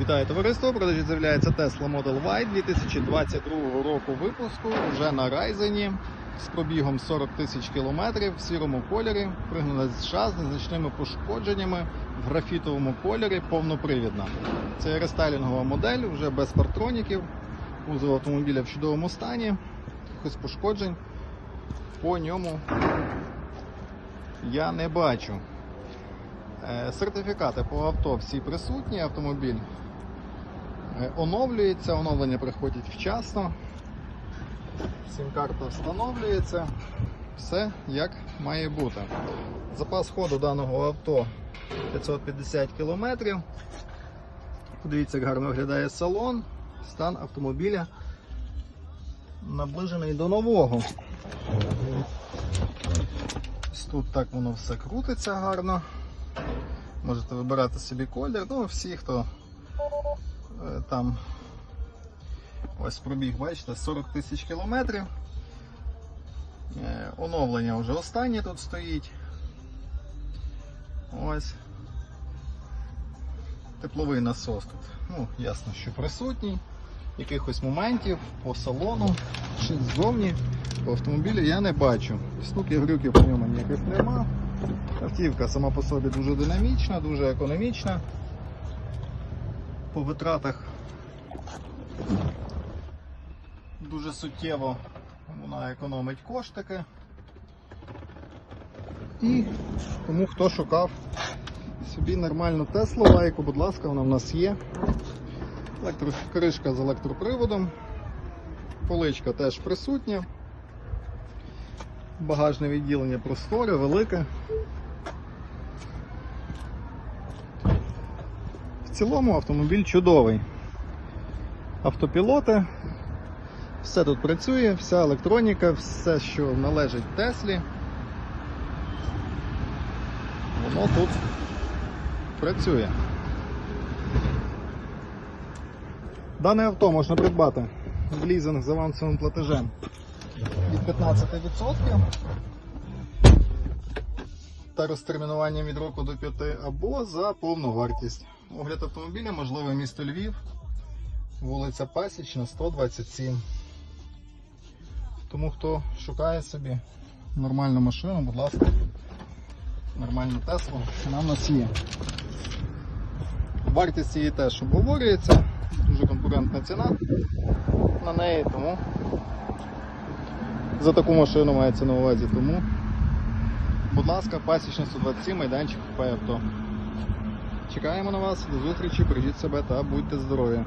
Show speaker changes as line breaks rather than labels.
Вітаю товариство! Продажі з'являється Tesla Model Y 2022 року випуску вже на Райзені з пробігом 40 тисяч кілометрів в сірому кольорі, пригнана з США з незначними пошкодженнями в графітовому кольорі, повнопривідна. Це рестайлінгова модель, вже без партроніків. Кузов автомобіля в чудовому стані, якихось пошкоджень по ньому я не бачу. Е, Сертифікати по авто всі присутні, автомобіль оновлюється, оновлення приходять вчасно. Сім-карта встановлюється. Все як має бути. Запас ходу даного авто 550 км. Подивіться, як гарно виглядає салон. Стан автомобіля наближений до нового. Ось Тут так воно все крутиться гарно. Можете вибирати собі колір. Ну, всі, хто е, там ось пробіг, бачите, 40 тисяч кілометрів. Е, Оновлення вже останнє тут стоїть. Ось. Тепловий насос тут. Ну, ясно, що присутній. Якихось моментів по салону чи ззовні по автомобілю я не бачу. Стуків грюків по ньому ніяких нема. Автівка сама по собі дуже динамічна, дуже економічна. По витратах дуже суттєво вона економить коштики. І тому хто шукав собі нормальну Теслу лайку, будь ласка, вона в нас є. Електро... Кришка з електроприводом. Поличка теж присутня. Багажне відділення просторе, велике. Цілому автомобіль чудовий. Автопілоти, все тут працює, вся електроніка, все, що належить Теслі. Воно тут працює. Дане авто можна придбати в лізинг з авансовим платежем від 15% та розтермінуванням від року до 5 або за повну вартість. Огляд автомобіля можливе місто Львів, вулиця Пасічна, 127. Тому хто шукає собі нормальну машину, будь ласка, нормальну Теслу, вона в нас є. Вартість її теж обговорюється, дуже конкурентна ціна на неї, тому за таку машину мається на увазі. Тому, будь ласка, пасічна 127, майданчик авто. Чекаємо на вас, до зустрічі, бережіть себе та будьте здорові.